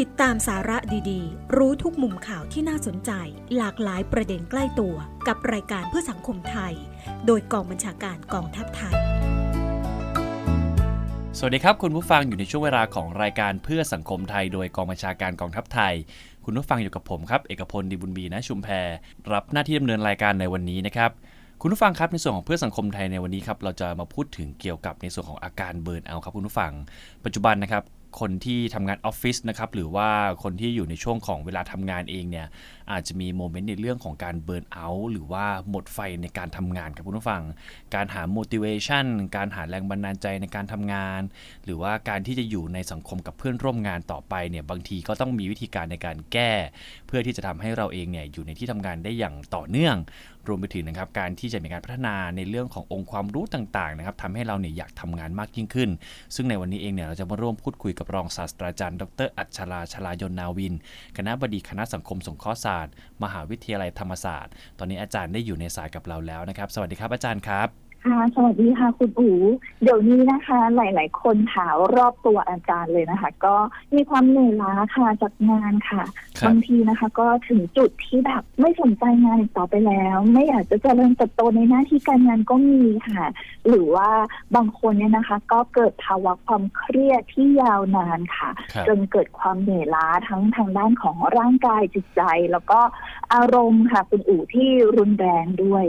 ติดตามสาระดีๆ รู้ทุกมุมข่าวที่น่าสนใจ หลากหลายประเด็นใกล้ตัวกับรายการเพื่อสังคมไทย โดยกองบัญชาการกองทัพไทย สวัสดีครับ คุณผู้ฟังอยู่ในช่วงเวลาของรายการเพื่อสังคมไทย โดยกองบัญชาการกองทัพไทย คุณผู้ฟังอยู่กับผมครับเอกพลดีบุญบีนะชุมแพรรับหน้าที่ดำเนินรายการในวันนี้นะครับคุณผู้ฟังครับในส่วนของเพื่อสังคมไทยในวันนี้ครับเราจะมาพูดถึงเกี่ยวกับในส่วนของอาการเบิร์นเอาครับคุณผู้ฟัง ปัจจุบันนะครับ คนที่ทำงานออฟฟิศนะครับหรือว่าคนที่อยู่ในช่วงของเวลาทำงานเองเนี่ย อาจจะมีโมเมนต์ในเรื่องของการเบิร์นเอาท์หรือว่าหมดไฟในการทำงานครับคุณผู้ฟัง การหา motivation การหาแรงบันดาลใจในการทำงาน หรือว่าการที่จะอยู่ในสังคมกับเพื่อนร่วมงานต่อไปเนี่ยบางทีก็ต้องมีวิธีการในการแก้ เพื่อที่จะทำให้เราเองเนี่ยอยู่ในที่ทำงานได้อย่างต่อเนื่อง รวมไปถึงนะครับการที่จะมีการพัฒนาในเรื่องขององค์ความรู้ต่างๆนะครับทำให้เราเนี่ยอยากทำงานมากยิ่งขึ้น ซึ่งในวันนี้เองเนี่ยเราจะมาร่วมพูดคุยกับรองศาสตราจารย์ ดร อัชราชลายนนาวิน คณะบดีคณะสังคมสงเคราะห์ศาสตร์มหาวิทยาลัยธรรมศาสตร์ ตอนนี้อาจารย์ได้อยู่ในสายกับเราแล้วนะครับ สวัสดีครับอาจารย์ครับ ค่ะสวัสดีค่ะคุณอู๋เดี๋ยวนี้นะคะ หลาย ๆ คนถามรอบตัวอาจารย์เลยนะคะ ก็มีความเหนื่อยล้าค่ะจากงานค่ะครับ บางทีนะคะ ก็ถึงจุดที่แบบไม่สนใจงานอีกต่อไปแล้ว ไม่อยากจะเจริญเติบโตในหน้าที่การงานก็มีค่ะ หรือว่าบางคนเนี่ยนะคะ ก็เกิดภาวะความเครียดที่ยาวนานค่ะ ครับ จนเกิดความเหนื่อยล้าทั้งทางด้านของร่างกายจิตใจ แล้วก็อารมณ์ค่ะคุณอู๋ที่รุนแรงด้วย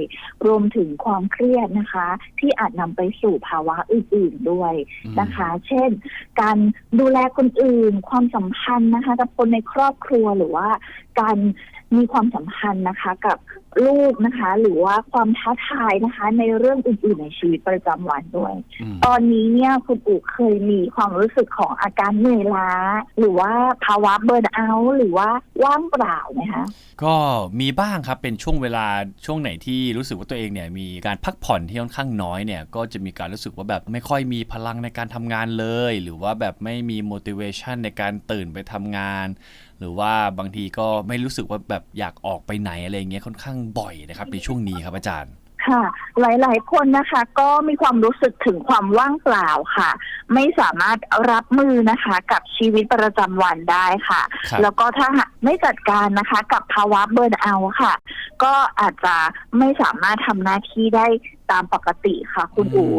รวมถึงความเครียดนะคะที่อาจนำไปสู่ภาวะอื่น ๆด้วยอืมนะคะ เช่น การดูแลคนอื่น ความสัมพันธ์นะคะกับคนในครอบครัวหรือว่าการมีความสัมพันธ์นะคะกับลูกนะคะ หรือว่าความท้าทายนะคะ ในเรื่องอื่นๆในชีวิตประจำวันด้วยอืมตอนนี้เนี่ยคุณอู๋เคยมีความรู้สึกของอาการเหนื่อยล้า หรือว่าภาวะเบิร์นเอาท์หรือว่าว่างเปล่าไหมคะก็มีบ้างครับเป็นช่วงเวลาช่วงไหนที่รู้สึกว่าตัวเองเนี่ยมีการพักผ่อนที่ค่อนข้างน้อยเนี่ยก็จะมีการรู้สึกว่าแบบไม่ค่อยมีพลังในการทำงานเลย หรือว่าแบบไม่มี motivation ในการตื่นไปทำงาน หรือว่าบางทีก็ไม่รู้สึกว่าแบบอยากออกไปไหนอะไรเงี้ยค่อนข้างบ่อยนะครับ ในช่วงนี้ครับอาจารย์ ค่ะ หลาย ๆ คนนะคะ ก็มีความรู้สึกถึงความว่างเปล่าค่ะ ไม่สามารถรับมือนะคะ กับชีวิตประจำวันได้ค่ะ ครับ แล้วก็ถ้าหากไม่จัดการนะคะ กับภาวะเบิร์นเอาท์ค่ะ ก็อาจจะไม่สามารถทำหน้าที่ได้ตามปกติค่ะ คุณอู๋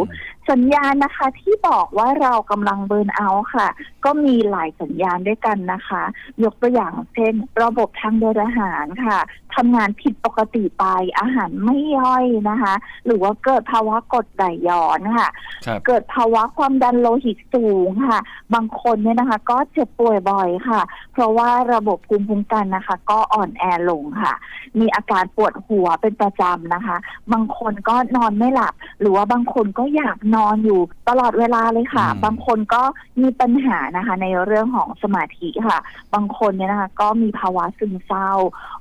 สัญญาณนะคะที่บอกว่าเรากำลังเบิร์นเอาท์ค่ะ ก็มีหลายสัญญาณด้วยกันนะคะ ยกตัวอย่างเช่น ระบบทางเดินอาหารค่ะทำงานผิดปกติไปอาหารไม่ย่อยนะคะ หรือว่าเกิดภาวะกรดไหลย้อนค่ะ ครับ เกิดภาวะความดันโลหิตสูงค่ะ บางคนเนี่ยนะคะ ก็เจ็บป่วยบ่อยค่ะ เพราะว่าระบบภูมิคุ้มกันนะคะ ก็อ่อนแอลงค่ะ มีอาการปวดหัวเป็นประจำนะคะ บางคนก็นอนไม่หลับ หรือว่าบางคนก็อยากนอนอยู่ตลอดเวลาเลยค่ะอืมบางคนก็มีปัญหานะคะ ในเรื่องของสมาธิค่ะ บางคนเนี่ยนะคะ ก็มีภาวะซึมเศร้า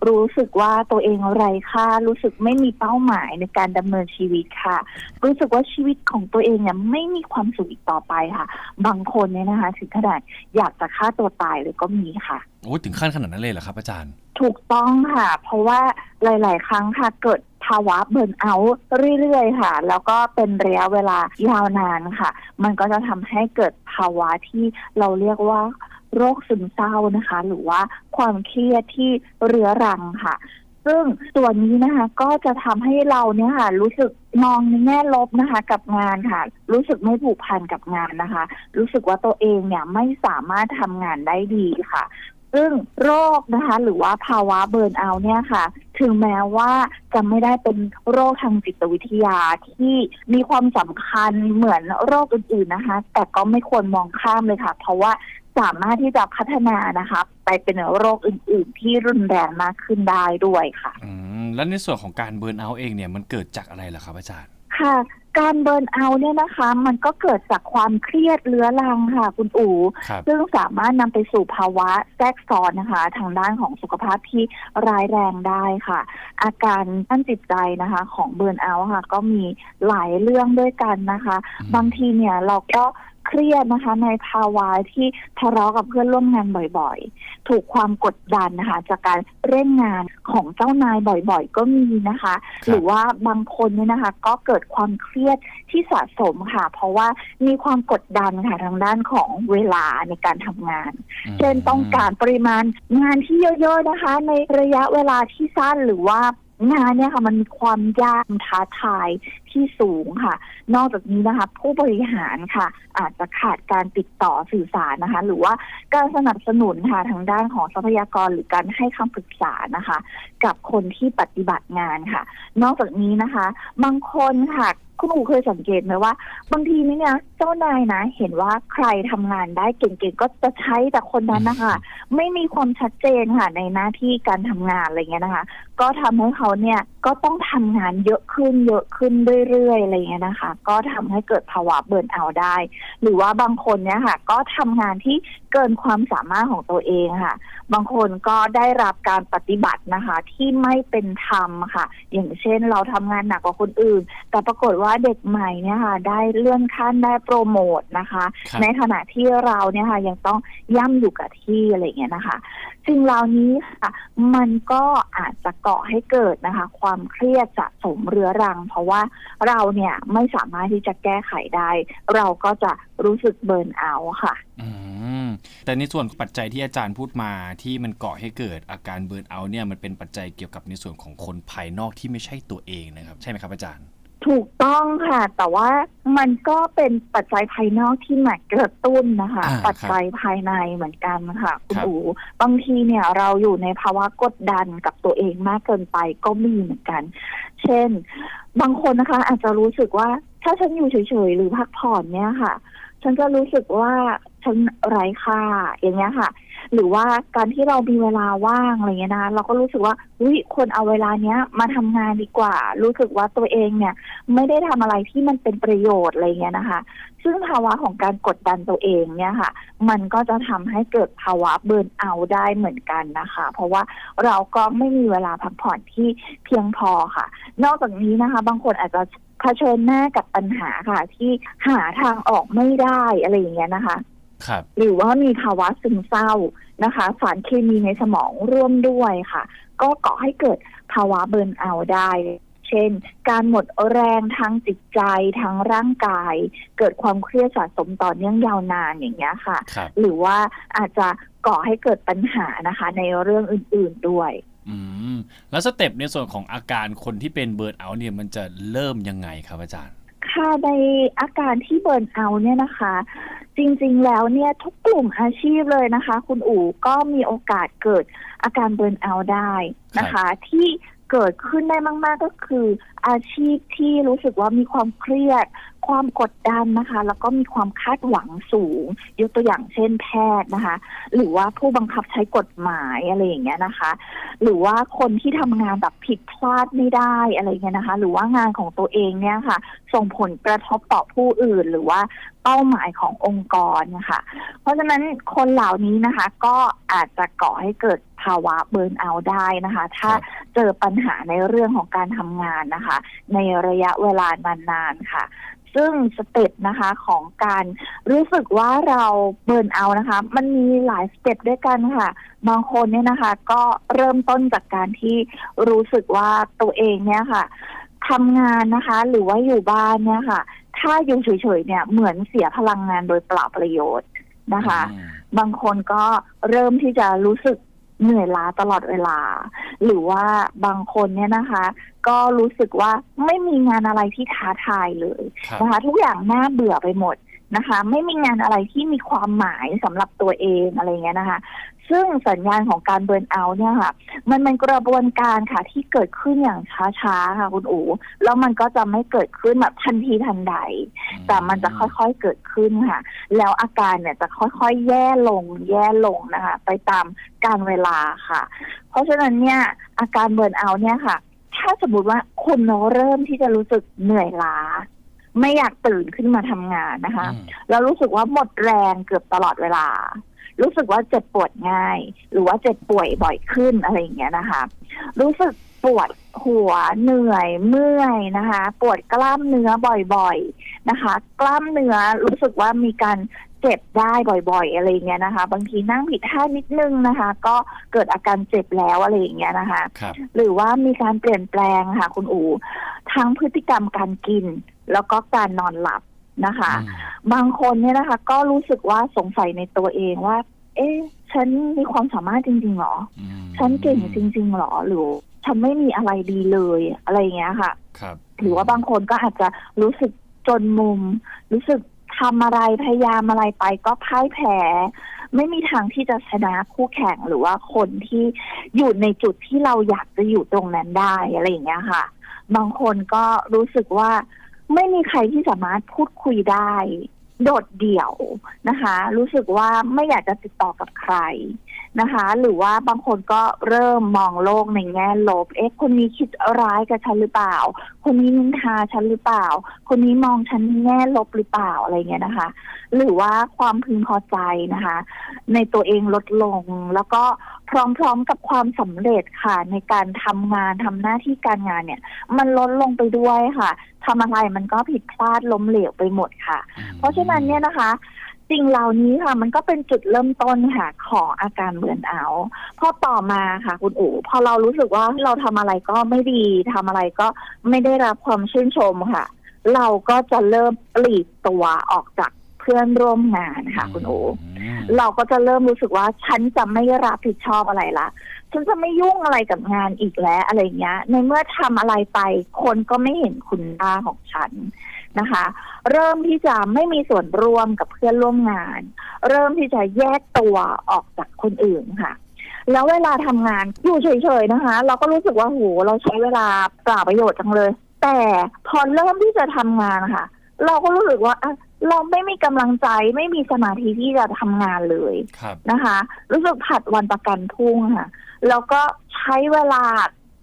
รู้สึกว่าตัวเองไร้ค่า รู้สึกไม่มีเป้าหมายในการดำเนินชีวิตค่ะ รู้สึกว่าชีวิตของตัวเองเนี่ยไม่มีความสุขอีกต่อไปค่ะ บางคนเนี่ยนะคะ ถึงขนาดอยากจะฆ่าตัวตายเลยก็มีค่ะ โอ้ถึงขั้นขนาดนั้นเลยเหรอครับอาจารย์ ถูกต้องค่ะ เพราะว่าหลาย ๆ ครั้งค่ะเกิดภาวะเบิร์นเอาท์เรื่อย ๆ ค่ะ แล้วก็เป็นระยะเวลายาวนานค่ะ มันก็จะทำให้เกิดภาวะที่เราเรียกว่าโรคซึมเศร้านะคะ หรือว่าความเครียดที่เรื้อรังค่ะ ซึ่งส่วนนี้นะคะก็จะทำให้เราเนี่ยค่ะ รู้สึกมองในแง่ลบนะคะ กับงานค่ะ รู้สึกไม่ผูกพันกับงานนะคะ รู้สึกว่าตัวเองเนี่ยไม่สามารถทำงานได้ดีค่ะ ซึ่งโรคนะคะหรือว่าภาวะเบิร์นเอาเนี่ยค่ะ ถึงแม้ว่าจะไม่ได้เป็นโรคทางจิตวิทยาที่มีความสำคัญเหมือนโรคอื่นๆนะคะ แต่ก็ไม่ควรมองข้ามเลยค่ะ เพราะว่าสามารถที่จะพัฒนานะคะ ไปเป็นโรคอื่น ๆ ที่รุนแรงมากขึ้นได้ด้วยค่ะ อืม แล้วในส่วนของการเบิร์นเอาเองเนี่ยมันเกิดจากอะไรล่ะครับอาจารย์ ค่ะ การเบิร์นเอาท์เนี่ยนะคะ มันก็เกิดจากความเครียดเรื้อรังค่ะ คุณอู๋ครับซึ่งสามารถนำไปสู่ภาวะแทรกซ้อนนะคะ ทางด้านของสุขภาพที่ร้ายแรงได้ค่ะ อาการด้านจิตใจนะคะ ของเบิร์นเอาท์ค่ะ ก็มีหลายเรื่องด้วยกันนะคะ อืม บางทีเนี่ยเราก็ เครียดนะคะ ในภาวะที่ทะเลาะกับเพื่อนร่วมงานบ่อยๆ ถูกความกดดันนะคะ จากการเร่งงานของเจ้านายบ่อยๆ ก็มีนะคะครับหรือว่าบางคนเนี่ยนะคะ ก็เกิดความเครียดที่สะสมค่ะ เพราะว่ามีความกดดันค่ะทางด้านของเวลาในการทำงานอืมเช่นต้องการปริมาณงานที่เยอะๆนะคะ ในระยะเวลาที่สั้นหรือว่า งานเนี่ยค่ะมันมีความยากท้าทายที่สูงค่ะ นอกจากนี้นะคะผู้บริหารค่ะ อาจจะขาดการติดต่อสื่อสารนะคะ หรือว่าการสนับสนุนค่ะทางด้านของทรัพยากรหรือการให้คำปรึกษานะคะ กับคนที่ปฏิบัติงานค่ะ นอกจากนี้นะคะ บางคนค่ะ คุณหนูเคยสังเกตไหมว่า บางทีนี่เนี่ยเจ้านายนะ เห็นว่าใครทำงานได้เก่งๆก็จะใช้แต่คนนั้นนะคะไม่มีความชัดเจนค่ะในหน้าที่การทำงานอะไรเงี้ยนะคะ ก็ทำให้เขาเนี่ยก็ต้องทำงานเยอะขึ้นเยอะขึ้นเรื่อยๆอะไรเงี้ยนะคะ ก็ทำให้เกิดภาวะเบิร์นเอาท์ได้ หรือว่าบางคนเนี่ยค่ะ ก็ทำงานที่เกินความสามารถของตัวเองค่ะ บางคนก็ได้รับการปฏิบัตินะคะ ที่ไม่เป็นธรรมค่ะ อย่างเช่นเราทำงานหนักกว่าคนอื่น แต่ปรากฏว่าเด็กใหม่เนี่ยค่ะ ได้เลื่อนขั้นได้โปรโมทนะคะครับในขณะที่เราเนี่ยค่ะ ยังต้องย่ำอยู่กับที่อะไรอย่างเงี้ยนะคะสิ่งเหล่านี้ค่ะ มันก็อาจจะเกาะให้เกิดนะคะความความเครียดสะสมเรื้อรัง เพราะว่าเราเนี่ยไม่สามารถที่จะแก้ไขได้ เราก็จะรู้สึกเบิร์นเอาค่ะแต่ในส่วนปัจจัยที่อาจารย์พูดมาที่มันก่อให้เกิดอาการเบิร์นเอาเนี่ยมันเป็นปัจจัยเกี่ยวกับในส่วนของคนภายนอกที่ไม่ใช่ตัวเองนะครับ ใช่ไหมครับอาจารย์ ถูกต้องค่ะ แต่ว่ามันก็เป็นปัจจัยภายนอกที่มากระตุ้นนะคะ อ่าครับปัจจัยภายในเหมือนกันค่ะ คุณครับ อูบางทีเนี่ยเราอยู่ในภาวะกดดันกับตัวเองมากเกินไปก็มีเหมือนกัน เช่น บางคนนะคะ อาจจะรู้สึกว่าถ้าฉันอยู่เฉยๆหรือพักผ่อนเนี่ยค่ะ ฉันจะรู้สึกว่าฉันไร้ค่าอย่างเงี้ยค่ะ หรือว่าการที่เรามีเวลาว่างอะไรเงี้ยนะเราก็รู้สึกว่าอุ้ยคนเอาเวลาเนี้ยมาทำงานดีกว่า รู้สึกว่าตัวเองเนี่ย ไม่ได้ทำอะไรที่มันเป็นประโยชน์อะไรเงี้ยนะคะ ซึ่งภาวะของการกดดันตัวเองเนี่ยค่ะ มันก็จะทำให้เกิดภาวะเบิร์นเอาได้เหมือนกันนะคะ เพราะว่าเราก็ไม่มีเวลาพักผ่อนที่เพียงพอค่ะ นอกจากนี้นะคะ บางคนอาจจะเผชิญหน้ากับปัญหาค่ะ ที่หาทางออกไม่ได้อะไรอย่างเงี้ยนะคะ หรือว่ามีภาวะซึมเศร้านะคะ สารเคมีในสมองร่วมด้วยค่ะ ก็ก่อให้เกิดภาวะเบิร์นเอาท์ได้ เช่น การหมดแรงทางจิตใจทางร่างกาย เกิดความเครียดสะสมต่อเนื่องยาวนานอย่างเงี้ยค่ะครับหรือว่าอาจจะก่อให้เกิดปัญหานะคะ ในเรื่องอื่น ๆด้วยอืมแล้วสเต็ปในส่วนของอาการคนที่เป็นเบิร์นเอาท์เนี่ยมันจะเริ่มยังไงครับอาจารย์ ค่ะในอาการที่เบิร์นเอาท์เนี่ยนะคะ จริงๆแล้วเนี่ยทุกกลุ่มอาชีพเลยนะคะ คุณอู๋ก็มีโอกาสเกิดอาการเบิร์นเอาท์ได้นะคะ ที่เกิดขึ้นได้มาก ๆ ก็คืออาชีพที่รู้สึกว่ามีความเครียด ความกดดันนะคะ แล้วก็มีความคาดหวังสูง ยกตัวอย่างเช่นแพทย์นะคะ หรือว่าผู้บังคับใช้กฎหมายอะไรอย่างเงี้ยนะคะ หรือว่าคนที่ทำงานแบบผิดพลาดไม่ได้อะไรเงี้ยนะคะ หรือว่างานของตัวเองเนี่ยค่ะ ส่งผลกระทบต่อผู้อื่นหรือว่าเป้าหมายขององค์กรนะคะเพราะฉะนั้นคนเหล่านี้นะคะ ก็อาจจะก่อให้เกิดภาวะเบิร์นเอาได้นะคะ ถ้าเจอปัญหาในเรื่องของการทำงานนะคะ ในระยะเวลานานๆค่ะ ซึ่งสเต็ปนะคะของการรู้สึกว่าเราเบิร์นเอาท์นะคะ มันมีหลายสเต็ปด้วยกันค่ะ บางคนเนี่ยนะคะ ก็เริ่มต้นจากการที่รู้สึกว่าตัวเองเนี่ยค่ะทำงานนะคะ หรือว่าอยู่บ้านเนี่ยค่ะ ถ้าอยู่เฉยๆเนี่ยเหมือนเสียพลังงานโดยเปล่าประโยชน์นะคะอืมบางคนก็เริ่มที่จะรู้สึกเหนื่อยล้าตลอดเวลา หรือว่าบางคนเนี่ยนะคะ ก็รู้สึกว่าไม่มีงานอะไรที่ท้าทายเลยครับนะคะ ทุกอย่างน่าเบื่อไปหมดนะคะ ไม่มีงานอะไรที่มีความหมายสำหรับตัวเองอะไรเงี้ยนะคะ ซึ่งสัญญาณของการเบิร์นเอาท์เนี่ยค่ะ มันเป็นกระบวนการค่ะที่เกิดขึ้นอย่างช้าๆค่ะคุณอู๋แล้วมันก็จะไม่เกิดขึ้นแบบทันทีทันใด แต่มันจะค่อยๆเกิดขึ้นค่ะ แล้วอาการเนี่ยจะค่อยๆแย่ลง แย่ลงนะคะ ไปตามการเวลาค่ะ เพราะฉะนั้นเนี่ยอาการเบิร์นเอาท์เนี่ยค่ะ ถ้าสมมติว่าคุณเริ่มที่จะรู้สึกเหนื่อยล้า ไม่อยากตื่นขึ้นมาทำงานนะคะอืมแล้วรู้สึกว่าหมดแรงเกือบตลอดเวลา รู้สึกว่าเจ็บปวดง่าย หรือว่าเจ็บป่วยบ่อยขึ้นอะไรอย่างเงี้ยนะคะ รู้สึกปวดหัวเหนื่อยเมื่อยนะคะ ปวดกล้ามเนื้อบ่อยๆนะคะ กล้ามเนื้อรู้สึกว่ามีการ เจ็บได้บ่อย ๆ อะไรอย่างเงี้ยนะคะ บางทีนั่งผิดท่านิดนึงนะคะ ก็เกิดอาการเจ็บแล้วอะไรอย่างเงี้ยนะคะ ครับ หรือว่ามีการเปลี่ยนแปลงค่ะ คุณอูทั้งพฤติกรรมการกิน แล้วก็การนอนหลับนะคะอืมบางคนเนี่ยนะคะ ก็รู้สึกว่าสงสัยในตัวเองว่า เอ๊ะ ฉันมีความสามารถจริงๆหรอ อืมฉันเก่งจริงๆหรอหรือฉันไม่มีอะไรดีเลยอะไรอย่างเงี้ยค่ะ ครับ หรือว่าบางคนก็อาจจะรู้สึกจนมุม รู้สึก ทำอะไรพยายามอะไรไปก็พ่ายแพ้ ไม่มีทางที่จะชนะคู่แข่งหรือว่าคนที่อยู่ในจุดที่เราอยากจะอยู่ตรงนั้นได้อะไรอย่างเงี้ยค่ะ บางคนก็รู้สึกว่าไม่มีใครที่สามารถพูดคุยได้ โดดเดี่ยวนะคะ รู้สึกว่าไม่อยากจะติดต่อกับใคร นะคะ หรือว่าบางคนก็เริ่มมองโลกในแง่ลบ เอ๊ะคนนี้คิดร้ายกับฉันหรือเปล่า คนนี้นินทาฉันหรือเปล่า คนนี้มองฉันในแง่ลบหรือเปล่าอะไรเงี้ยนะคะ หรือว่าความพึงพอใจนะคะ ในตัวเองลดลงแล้วก็พร้อมๆกับความสำเร็จค่ะ ในการทำงานทำหน้าที่การงานเนี่ย มันลดลงไปด้วยค่ะทำอะไรมันก็ผิดพลาดล้มเหลวไปหมดค่ะอืมเพราะฉะนั้นเนี่ยนะคะ สิ่งเหล่านี้ค่ะ มันก็เป็นจุดเริ่มต้นค่ะของอาการเบือนเอาท์พอต่อมาค่ะ คุณอู๋พอเรารู้สึกว่าเราทำอะไรก็ไม่ดีทำอะไรก็ไม่ได้รับความชื่นชมค่ะ เราก็จะเริ่มปลีกตัวออกจากเพื่อนร่วมงานค่ะ คุณอู๋มเราก็จะเริ่มรู้สึกว่าฉันจะไม่รับผิดชอบอะไรละ ฉันจะไม่ยุ่งอะไรกับงานอีกแล้วอะไรเงี้ย ในเมื่อทำอะไรไป คนก็ไม่เห็นคุณค่าของฉัน นะคะ เริ่มที่จะไม่มีส่วนร่วมกับเพื่อนร่วมงาน เริ่มที่จะแยกตัวออกจากคนอื่นค่ะ แล้วเวลาทำงานอยู่เฉยๆนะคะ เราก็รู้สึกว่าโหเราใช้เวลาเปล่าประโยชน์จังเลย แต่พอเริ่มที่จะทำงานค่ะ เราก็รู้สึกว่าอะเราไม่มีกำลังใจไม่มีสมาธิที่จะทำงานเลยครับนะคะ รู้สึกผัดวันประกันพรุ่งค่ะแล้วก็ใช้เวลา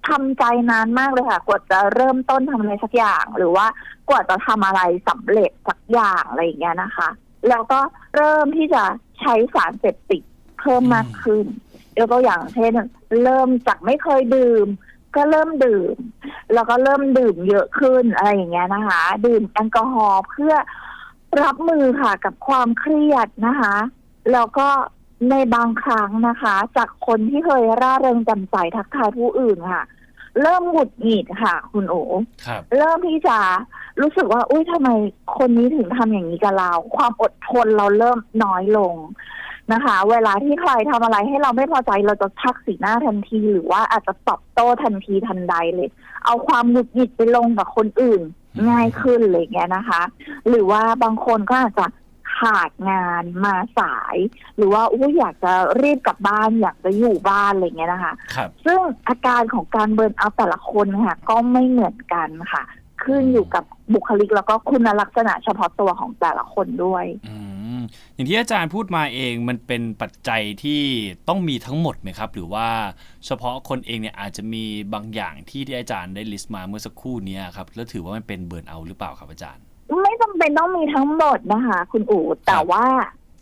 ทำใจนานมากเลยค่ะกว่าจะเริ่มต้นทำอะไรสักอย่าง หรือว่ากว่าจะทำอะไรสำเร็จสักอย่างอะไรอย่างเงี้ยนะคะ แล้วก็เริ่มที่จะใช้สารเสพติดเพิ่มมากขึ้นยกตัวอย่างเช่น เริ่มจากไม่เคยดื่ม ก็เริ่มดื่ม แล้วก็เริ่มดื่มเยอะขึ้นอะไรอย่างเงี้ยนะคะ ดื่มแอลกอฮอล์เพื่อรับมือค่ะกับความเครียดนะคะ แล้วก็ในบางครั้งนะคะ จากคนที่เคยร่าเริงแจำใสทักทายผู้อื่นค่ะ เริ่มหงุดหงิดค่ะ คุณโอครับ เริ่มที่จะรู้สึกว่า อุ้ยทำไมคนนี้ถึงทำอย่างนี้กับเรา ความอดทนเราเริ่มน้อยลงนะคะ เวลาที่ใครทำอะไรให้เราไม่พอใจเราจะชักสีหน้าทันที หรือว่าอาจจะตอบโต้ทันทีทันใดเลย เอาความหงุดหงิดไปลงกับคนอื่นอืมง่ายขึ้นอะไรอย่างเงี้ยนะคะ หรือว่าบางคนก็อาจจะ ขาดงานมาสาย หรือว่าอุ้ยอยากจะรีบกลับบ้านอยากจะอยู่บ้านอะไรอย่างเงี้ยนะคะ ครับซึ่งอาการของการเบิร์นเอาท์แต่ละคนค่ะ ก็ไม่เหมือนกันค่ะ ขึ้นอยู่กับบุคลิกแล้วก็คุณลักษณะเฉพาะตัวของแต่ละคนด้วย อืมอย่างที่อาจารย์พูดมาเองมันเป็นปัจจัยที่ต้องมีทั้งหมดไหมครับ หรือว่าเฉพาะคนเองเนี่ยอาจจะมีบางอย่างที่ที่อาจารย์ได้ลิสต์มาเมื่อสักครู่เนี้ยครับแล้วถือว่ามันเป็นเบิร์นเอาท์หรือเปล่าครับอาจารย์ไม่จำ เป็นต้องมีทั้งหมดนะคะ คุณอู๋แต่ว่า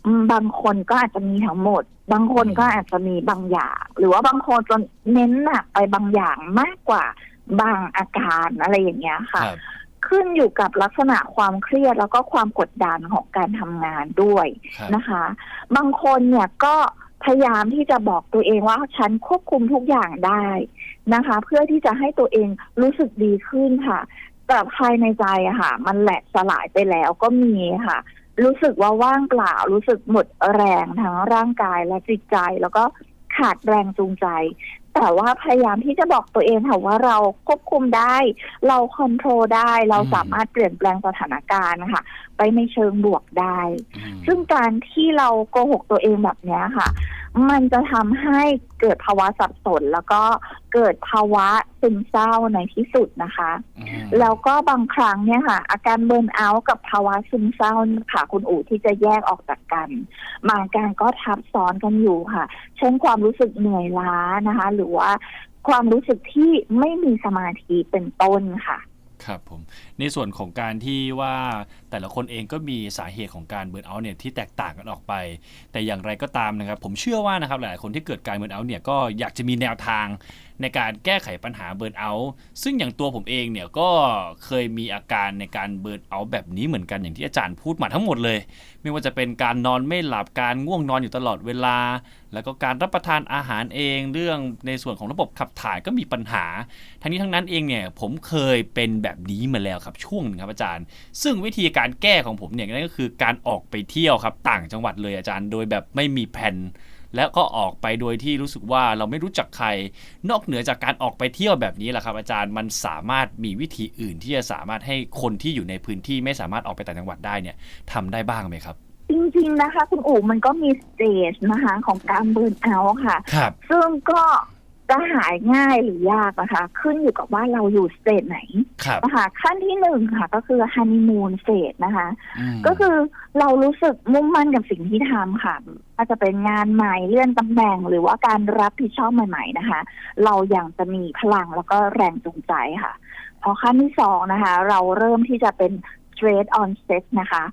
อืมบางคนก็อาจจะมีทั้งหมด บางคนก็อาจจะมีบางอย่าง หรือว่าบางคนจะเน้นหนักไปบางอย่างมากกว่าบางอาการอะไรอย่างเงี้ยค่ะครับขึ้นอยู่กับลักษณะความเครียดแล้วก็ความกดดันของการทำงานด้วยครับนะคะ บางคนเนี่ยก็พยายามที่จะบอกตัวเองว่าฉันควบคุมทุกอย่างได้นะคะ เพื่อที่จะให้ตัวเองรู้สึกดีขึ้นค่ะ แต่ภายในใจอะค่ะ มันแหลกสลายไปแล้วก็มีค่ะ รู้สึกว่าว่างเปล่า รู้สึกหมดแรงทั้งร่างกายและจิตใจ แล้วก็ขาดแรงจูงใจ แต่ว่าพยายามที่จะบอกตัวเองค่ะว่าเราควบคุมได้ เราคอนโทรลได้ เราอืมสามารถเปลี่ยนแปลงสถานการณ์ค่ะ ไปในเชิงบวกได้อืมซึ่งการที่เราโกหกตัวเองแบบเนี้ยค่ะมันจะทำให้เกิดภาวะสับสน แล้วก็เกิดภาวะซึมเศร้าในที่สุดนะคะ อืมแล้วก็บางครั้งเนี่ยค่ะ อาการเบิร์นเอาท์กับภาวะซึมเศร้าเนี่ยค่ะคุณอู๋ที่จะแยกออกจากกันบางการก็ทับซ้อนกันอยู่ค่ะ เช่นความรู้สึกเหนื่อยล้านะคะ หรือว่าความรู้สึกที่ไม่มีสมาธิเป็นต้นค่ะ ครับผม ในส่วนของการที่ว่าแต่ละคนเองก็มีสาเหตุของการเบิร์นเอาท์เนี่ยที่แตกต่างกันออกไป แต่อย่างไรก็ตามนะครับ ผมเชื่อว่านะครับหลายๆคนที่เกิดการเบิร์นเอาท์เนี่ยก็อยากจะมีแนวทางในการแก้ไขปัญหาเบิร์นเอาท์ซึ่งอย่างตัวผมเองเนี่ยก็เคยมีอาการในการเบิร์นเอาท์แบบนี้เหมือนกันอย่างที่อาจารย์พูดมาทั้งหมดเลย ไม่ว่าจะเป็นการนอนไม่หลับการง่วงนอนอยู่ตลอดเวลา แล้วก็การรับประทานอาหารเองเรื่องในส่วนของระบบขับถ่ายก็มีปัญหา ทั้งนี้ทั้งนั้นเองเนี่ยผมเคยเป็นแบบนี้มาแล้วครับช่วงหนึงครับอาจารย์ ซึ่งวิธีการแก้ของผมเนี่ยนั่นก็คือการออกไปเที่ยวครับต่างจังหวัดเลยอาจารย์ โดยแบบไม่มีแผนแล้วก็ออกไปโดยที่รู้สึกว่าเราไม่รู้จักใคร นอกเหนือจากการออกไปเที่ยวแบบนี้แหละครับ อาจารย์มันสามารถมีวิธีอื่นที่จะสามารถให้คนที่อยู่ในพื้นที่ไม่สามารถออกไปต่างจังหวัดได้เนี่ยทำได้บ้างไหมครับ จริงๆนะคะ คุณอู๋มันก็มีสเตจนะคะของการเบิร์นเอาท์ค่ะ ครับ ซึ่งก็ จะหายง่ายหรือยากนะคะ ขึ้นอยู่กับว่าเราอยู่สเตจไหนครับนะคะขั้นที่หนึ่งค่ะ ก็คือฮันนีมูนเฟสนะคะมก็คือเรารู้สึกมุ่งมั่นกับสิ่งที่ทำค่ะอาจจะเป็นงานใหม่เลื่อนตำแหน่ง หรือว่าการรับผิดชอบใหม่ ๆนะคะ เรายังจะมีพลังแล้วก็แรงจูงใจค่ะ พอขั้นที่สองนะคะ เราเริ่มที่จะเป็น straight on set นะคะ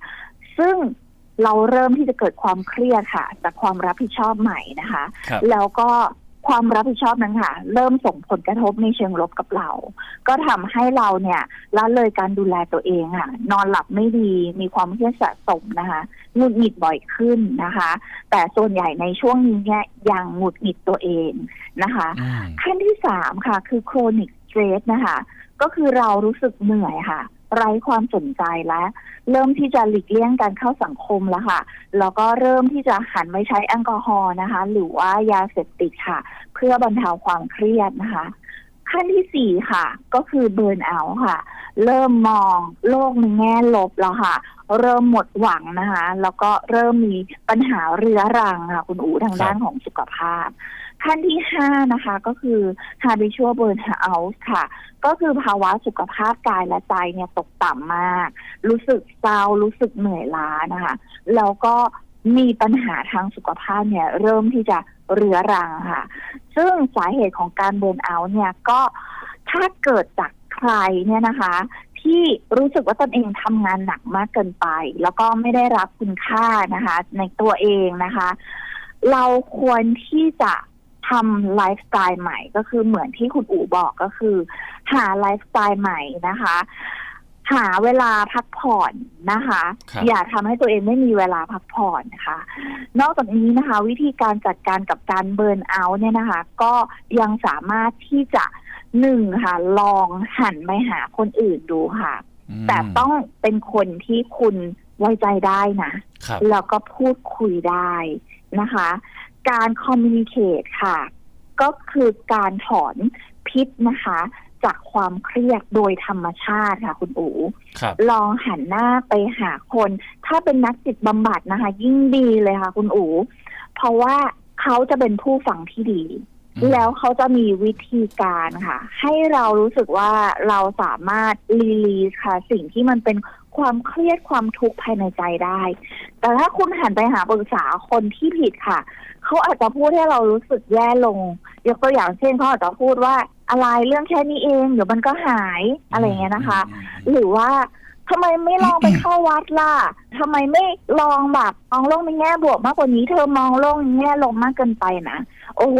ซึ่งเราเริ่มที่จะเกิดความเครียดค่ะจากความรับผิดชอบใหม่นะคะครับแล้วก็ ความรับผิดชอบนั้นค่ะ เริ่มส่งผลกระทบในเชิงลบกับเรา ก็ทำให้เราเนี่ยละเลยการดูแลตัวเองค่ะ นอนหลับไม่ดี มีความเครียดสะสมนะคะหงุดหงิดบ่อยขึ้นนะคะ แต่ส่วนใหญ่ในช่วงนี้เนี่ยยังหงุดหงิดตัวเองนะคะอืมขั้นที่สามค่ะ คือ chronic stress นะคะ ก็คือเรารู้สึกเหนื่อยค่ะ ไร้ความสนใจและ เริ่มที่จะหลีกเลี่ยงการเข้าสังคมแล้วค่ะแล้วก็เริ่มที่จะหันไปใช้แอลกอฮอล์นะคะ หรือว่ายาเสพติดค่ะ เพื่อบรรเทาความเครียดนะคะ ขั้นที่สี่ค่ะ ก็คือเบิร์นเอาค่ะ เริ่มมองโลกในแง่ลบแล้วค่ะ เริ่มหมดหวังนะคะ แล้วก็เริ่มมีปัญหาเรื้อรังค่ะ คุณอูทางด้านของสุขภาพ ขั้นที่ห้านะคะ ก็คือ habitual burnout ค่ะ ก็คือภาวะสุขภาพกายและใจเนี่ยตกต่ำมาก รู้สึกเศร้ารู้สึกเหนื่อยล้านะคะ แล้วก็มีปัญหาทางสุขภาพเนี่ย เริ่มที่จะเรื้อรังค่ะ ซึ่งสาเหตุของการเบิร์นเอาท์เนี่ยก็ถ้าเกิดจากใครเนี่ยนะคะ ที่รู้สึกว่าตนเองทำงานหนักมากเกินไป แล้วก็ไม่ได้รับคุณค่านะคะ ในตัวเองนะคะ เราควรที่จะ ทำไลฟ์สไตล์ใหม่ก็คือเหมือนที่คุณอู๋บอกก็คือ หาไลฟ์สไตล์ใหม่นะคะ หาเวลาพักผ่อนนะคะครับอย่าทำให้ตัวเองไม่มีเวลาพักผ่อนนะคะ นอกจากนี้นะคะ วิธีการจัดการกับการเบิร์นเอาท์เนี่ยนะคะ ก็ยังสามารถที่จะหนึ่งค่ะ ลองหันไปหาคนอื่นดูค่ะมแต่ต้องเป็นคนที่คุณไว้ใจได้นะครับแล้วก็พูดคุยได้นะคะ การคอมมิ n นิเคตค่ะ ก็คือการถอนพิษนะคะ จากความเครียดโดยธรรมชาติค่ะคุณอูครับลองหันหน้าไปหาคน ถ้าเป็นนักจิตบำบัดนะคะ ยิ่งดีเลยค่ะคุณอูเพราะว่าเขาจะเป็นผู้ฟังที่ดีอืมแล้วเขาจะมีวิธีการค่ะ ให้เรารู้สึกว่าเราสามารถรีลีสค่ะ สิ่งที่มันเป็น ความเครียดความทุกข์ภายในใจได้ แต่ถ้าคุณหันไปหาปรึกษาคนที่ผิดค่ะ เขาอาจจะพูดให้เรารู้สึกแย่ลง ยกตัวอย่างเช่นเขาอาจจะพูดว่าอะไรเรื่องแค่นี้เองเดี๋ยวมันก็หายอะไรอย่างเงี้ยนะคะอืมหรือว่าทำไมไม่ลองไปเข้าวัดล่ะทำไมไม่ลองแบบมองโลกในแง่บวกมากกว่านี้ เธอมองโลกในแง่ลบมากเกินไปนะ โอ้โห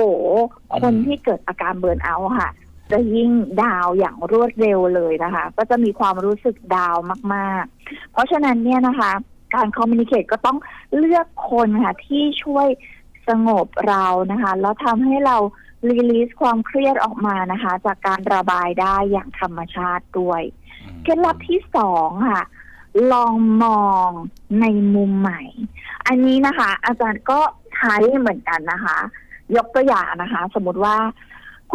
คนที่เกิดอาการเบิร์นเอาท์ค่ะ จะยิ่งดาวอย่างรวดเร็วเลยนะคะ ก็จะมีความรู้สึกดาวมาก ๆ เพราะฉะนั้นเนี่ยนะคะ การคอมมิ n นิเค e ก็ต้องเลือกคนค่ะที่ช่วยสงบเรานะคะ แล้วทำให้เรารีลีสความเครียดออกมานะคะ จากการระบายได้อย่างธรรมชาติด้วยเคล็ดลับที่สองค่ะ ลองมองในมุมใหม่ อันนี้นะคะ อาจารย์ก็ใช้เหมือนกันนะคะ ยกตัวอย่างนะคะ สมมติว่า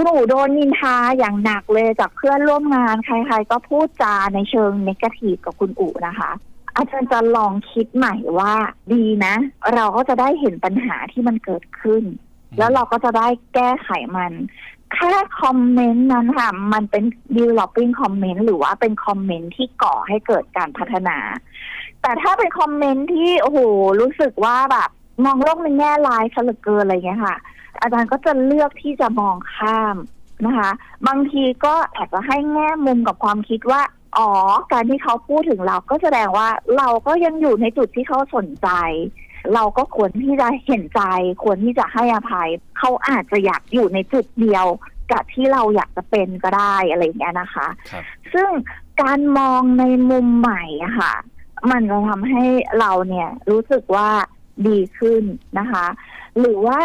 คุณอู๋โดนนินทาอย่างหนักเลยจากเพื่อนร่วมงานใคร ๆ ก็พูดจาในเชิงนกาทีฟกับคุณอู๋นะคะ อาจารย์จะลองคิดใหม่ว่าดีนะ เราก็จะได้เห็นปัญหาที่มันเกิดขึ้น แล้วเราก็จะได้แก้ไขมันแค่คอมเมนต์นั้นค่ะ มันเป็น developing comment หรือว่าเป็นคอมเมนต์ที่ก่อให้เกิดการพัฒนา แต่ถ้าเป็นคอมเมนต์ที่ โอ้โห รู้สึกว่าแบบ มองโลกในแง่ร้ายซะเหลือเกินอะไรเงี้ยค่ะ อาจารย์ก็จะเลือกที่จะมองข้ามนะคะ บางทีก็อาจจะให้แง่มุมกับความคิดว่า อ๋อ การที่เขาพูดถึงเราก็แสดงว่าเราก็ยังอยู่ในจุดที่เขาสนใจ เราก็ควรที่จะเห็นใจ ควรที่จะให้อภัย เขาอาจจะอยากอยู่ในจุดเดียวกับที่เราอยากจะเป็นก็ได้อะไรอย่างเงี้ยนะคะครับซึ่งการมองในมุมใหม่อะค่ะ มันจะทำให้เราเนี่ยรู้สึกว่าดีขึ้นนะคะ หรือว่า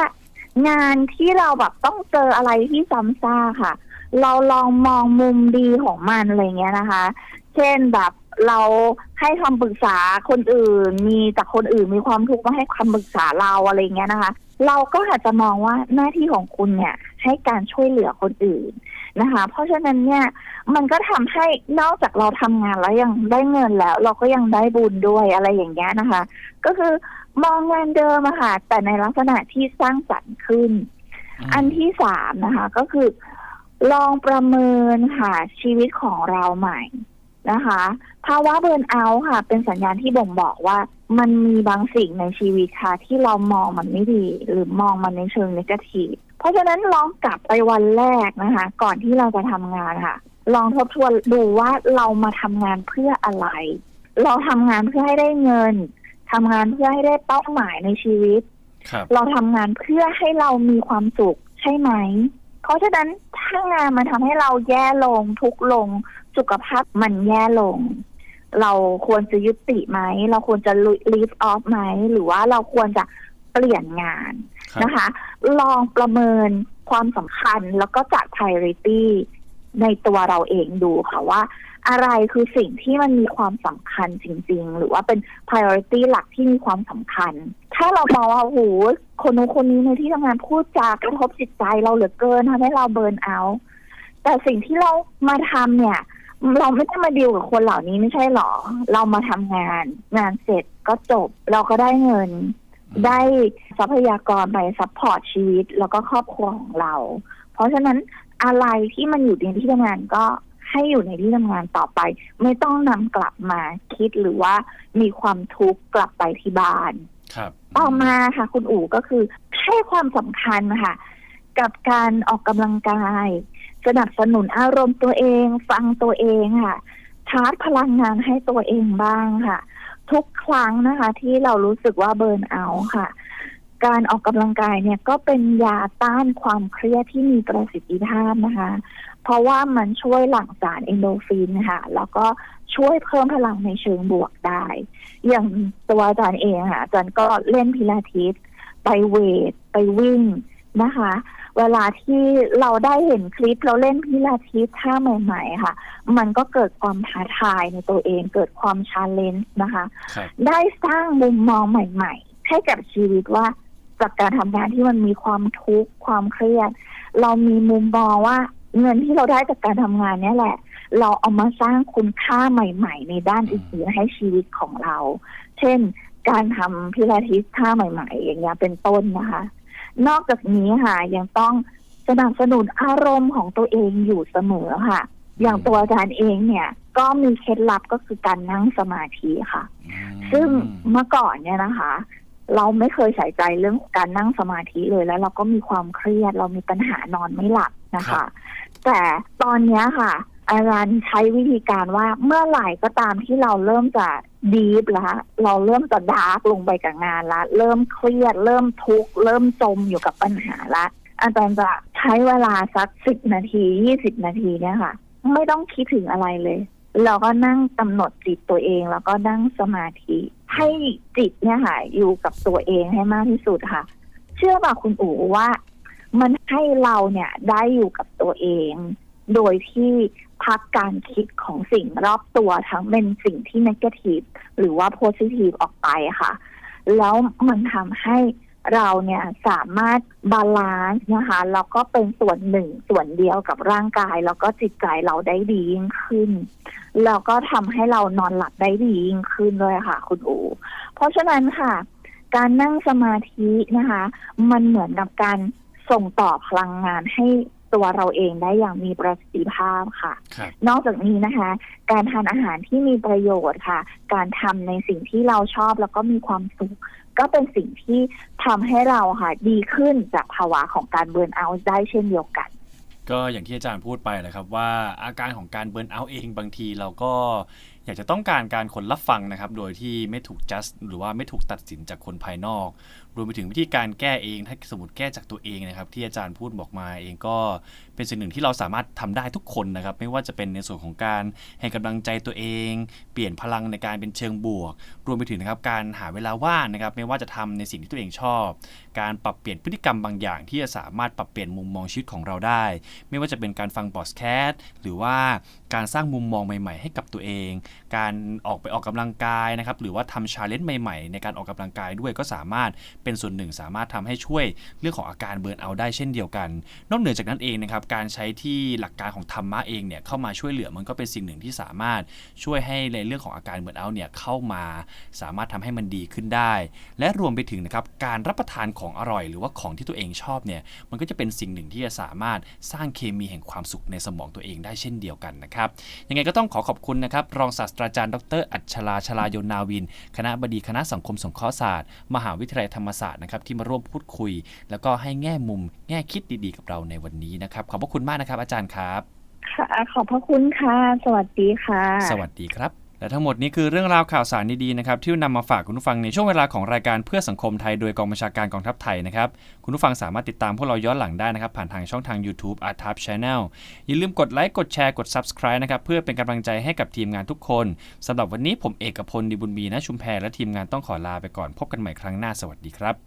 งานที่เราแบบต้องเจออะไรที่ซ้ำซากค่ะ เราลองมองมุมดีของมันอะไรเงี้ยนะคะ เช่นแบบเราให้คำปรึกษาคนอื่น มีจากคนอื่นมีความทุกข์มาให้คำปรึกษาเราอะไรเงี้ยนะคะ เราก็อาจจะมองว่าหน้าที่ของคุณเนี่ย ให้การช่วยเหลือคนอื่นนะคะ เพราะฉะนั้นเนี่ยมันก็ทำให้นอกจากเราทำงานแล้วยังได้เงินแล้ว เราก็ยังได้บุญด้วยอะไรอย่างเงี้ยนะคะ ก็คือ มองงานเดิมอะค่ะแต่ในลักษณะที่สร้างสรรค์ขึ้นมอันที่สามนะคะ ก็คือ ลองประเมินค่ะชีวิตของเราใหม่นะคะภาวะเบิร์นเอาท์ค่ะ เป็นสัญญาณที่บ่งบอกว่ามันมีบางสิ่งในชีวิตค่ะ ที่เรามองมันไม่ดี หรือมองมันในเชิงนกาทีฟเพราะฉะนั้นลองกลับไปวันแรกนะคะ ก่อนที่เราจะทำงานค่ะ ลองทบทวนดูว่าเรามาทำงานเพื่ออะไร เราทำงานเพื่อให้ได้เงิน ทำงานเพื่อให้ได้เป้าหมายในชีวิตครับเราทำงานเพื่อให้เรามีความสุขใช่ไหม เพราะฉะนั้นถ้างานมันทำให้เราแย่ลงทุกข์ลงสุขภาพมันแย่ลง เราควรจะยุติไหม เราควรจะ leave off ไหม หรือว่าเราควรจะเปลี่ยนงานครับนะคะ ลองประเมินความสำคัญแล้วก็จัด priority ในตัวเราเองดูค่ะว่า อะไรคือสิ่งที่มันมีความสำคัญจริง ๆ หรือว่าเป็น priority หลักที่มีความสำคัญ ถ้าเรามองว่าโอ้โหคนนู้นคนนี้ในที่ทำงานพูดจากระทบจิตใจเราเหลือเกินทำให้เราเบิร์นเอาแต่สิ่งที่เรามาทำเนี่ยเราไม่ได้มาดีลกับคนเหล่านี้ไม่ใช่หรอ เรามาทำงาน งานเสร็จก็จบ เราก็ได้เงิน ได้ทรัพยากรไปซัพพอร์ตชีวิต แล้วก็ครอบครัวของเรา เพราะฉะนั้น อะไรที่มันอยู่ในที่ทำงานก็ให้อยู่ในที่ทำงานต่อไป ไม่ต้องนำกลับมาคิดหรือว่ามีความทุกข์กลับไปที่บ้านครับ ต่อมาค่ะ คุณอู๋ก็คือให้ความสำคัญค่ะ กับการออกกำลังกาย สนับสนุนอารมณ์ตัวเอง ฟังตัวเองค่ะชาร์จพลังงานให้ตัวเองบ้างค่ะ ทุกครั้งนะคะ ที่เรารู้สึกว่าเบิร์นเอาท์ค่ะ การออกกำลังกายเนี่ยก็เป็นยาต้านความเครียดที่มีประสิทธิภาพนะคะ เพราะว่ามันช่วยหลั่งสารเอนโดรฟินค่ะ แล้วก็ช่วยเพิ่มพลังในเชิงบวกได้ อย่างตัวอาจารย์เองค่ะอาจารย์ก็เล่นพิลาทิสไปเวท ไปวิ่งนะคะ เวลาที่เราได้เห็นคลิปเราเล่นพิลาทิสท่าใหม่ ๆ ค่ะ มันก็เกิดความท้าทายในตัวเอง เกิดความชาเลนจ์นะคะครับได้สร้างมุมมองใหม่ ๆ ให้กับชีวิตว่า จากการทำงานที่มันมีความทุกข์ความเครียด เรามีมุมมองว่าเงินที่เราได้จากการทำงานเนี่ยแหละ เราเอามาสร้างคุณค่าใหม่ ๆ ในด้านอื่นๆให้ชีวิตของเรา เช่น การทำพิลาทิสท่าใหม่ ๆ อย่างเงี้ยเป็นต้นนะคะ นอกจากนี้ค่ะยังต้องสนับสนุนอารมณ์ของตัวเองอยู่เสมอค่ะ อย่างตัวอาจารย์เองเนี่ยก็มีเคล็ดลับก็คือการนั่งสมาธิค่ะอืมซึ่งเมื่อก่อนเนี่ยนะคะ เราไม่เคยใส่ใจเรื่องการนั่งสมาธิเลยแล้ว เราก็มีความเครียด เรามีปัญหานอนไม่หลับนะคะ แต่ตอนเนี้ยค่ะ อาจารย์ใช้วิธีการว่าเมื่อไหร่ก็ตามที่เราเริ่มจะดีฟแล้วเราเริ่มจะดาร์กลงไปกับงานละ เริ่มเครียด เริ่มทุกข์เริ่มจมอยู่กับปัญหาละอาจารย์จะใช้เวลาสักสิบนาทียี่สิบนาทีเนี่ยค่ะ ไม่ต้องคิดถึงอะไรเลย เราก็นั่งกำหนดจิตตัวเอง แล้วก็นั่งสมาธิ ให้จิตเนี่ยค่ะอยู่กับตัวเองให้มากที่สุดค่ะ เชื่อป่ะคุณอู๋ว่า มันให้เราเนี่ยได้อยู่กับตัวเอง โดยที่พักการคิดของสิ่งรอบตัวทั้งเป็นสิ่งที่นกาทีฟหรือว่าโพซิทีฟออกไปค่ะ แล้วมันทำให้เราเนี่ยสามารถบาลานซ์นะคะแล้วก็เป็นส่วนหนึ่งส่วนเดียวกับร่างกาย แล้วก็จิตใจเราได้ดียิ่งขึ้น แล้วก็ทำให้เรานอนหลับได้ดียิ่งขึ้นด้วยค่ะ คุณอู เพราะฉะนั้นค่ะ การนั่งสมาธินะคะ มันเหมือนกับการส่งต่อพลังงานให้ตัวเราเองได้อย่างมีประสิทธิภาพค่ะครับนอกจากนี้นะคะ การทานอาหารที่มีประโยชน์ค่ะ การทำในสิ่งที่เราชอบแล้วก็มีความสุขก็เป็นสิ่งที่ทำให้เราค่ะ ดีขึ้นจากภาวะของการเบิร์นเอาท์ได้เช่นเดียวกัน ก็อย่างที่อาจารย์พูดไปแหละครับว่าอาการของการเบิร์นเอาท์เองบางทีเราก็ อยากจะต้องการการคนรับฟังนะครับ โดยที่ไม่ถูก just หรือว่าไม่ถูกตัดสินจากคนภายนอก รวมไปถึงวิธีการแก้เอง ถ้าสมมติแก้จากตัวเองนะครับ ที่อาจารย์พูดบอกมาเองก็เป็นสิ่งหนึ่งที่เราสามารถทำได้ทุกคนนะครับ ไม่ว่าจะเป็นในส่วนของการให้กำลังใจตัวเอง เปลี่ยนพลังในการเป็นเชิงบวก รวมไปถึงนะครับการหาเวลาว่างนะครับ ไม่ว่าจะทำในสิ่งที่ตัวเองชอบ การปรับเปลี่ยนพฤติกรรมบางอย่าง ที่จะสามารถปรับเปลี่ยนมุมมองชีวิตของเราได้ ไม่ว่าจะเป็นการฟังบอสแคสหรือว่าการสร้างมุมมองใหม่ ๆ ให้กับตัวเอง การออกไปออกกำลังกายนะครับหรือว่าทำชาเลนจ์ใหม่ๆ ในการออกกำลังกายด้วยก็สามารถเป็นส่วนหนึ่ง สามารถทำให้ช่วยเรื่องของอาการเบิร์นเอาได้เช่นเดียวกัน นอกเหนือจากนั้นเองนะครับการใช้ที่หลักการของธรรมะเองเนี่ยเข้ามาช่วยเหลือมันก็เป็นสิ่งหนึ่งที่สามารถช่วยให้ในเรื่องของอาการเบิร์นเอาเนี่ยเข้ามา สามารถทำให้มันดีขึ้นได้ และรวมไปถึงนะครับการรับประทานของอร่อย หรือว่าของที่ตัวเองชอบเนี่ยมันก็จะเป็นสิ่งหนึ่งที่จะสามารถสร้างเคมีแห่งความสุขในสมองตัวเองได้เช่นเดียวกันนะครับยังไงก็ต้องขอขอบคุณนะครับ รองศาสตราจารย์ ดร อัชราชลาโยนาวิน คณะบดีคณะสังคมสงเคราะห์ศาสตร์ มหาวิทยาลัยธรรมศาสตร์นะครับที่มาร่วมพูดคุย แล้วก็ให้แง่มุมแง่คิดดีๆ กับเราในวันนี้นะครับ ขอบพระคุณมากนะครับ อาจารย์ครับ ค่ะ ขอบพระคุณค่ะ สวัสดีค่ะ สวัสดีครับ และทั้งหมดนี้คือเรื่องราวข่าวสารดีๆนะครับที่นำมาฝากคุณผู้ฟังในช่วงเวลาของรายการเพื่อสังคมไทยโดยกองบัญชาการกองทัพไทยนะครับคุณผู้ฟังสามารถติดตามพวกเราย้อนหลังได้นะครับ ผ่านทางช่องทาง YouTube Art Tab Channel อย่าลืมกดไลค์กดแชร์กด Subscribe นะครับเพื่อเป็นกำลังใจให้กับทีมงานทุกคนสำหรับวันนี้ผมเอกพลดีบุญมีนะชุมแพรและทีมงานต้องขอลาไปก่อนพบกันใหม่ครั้งหน้าสวัสดีครับ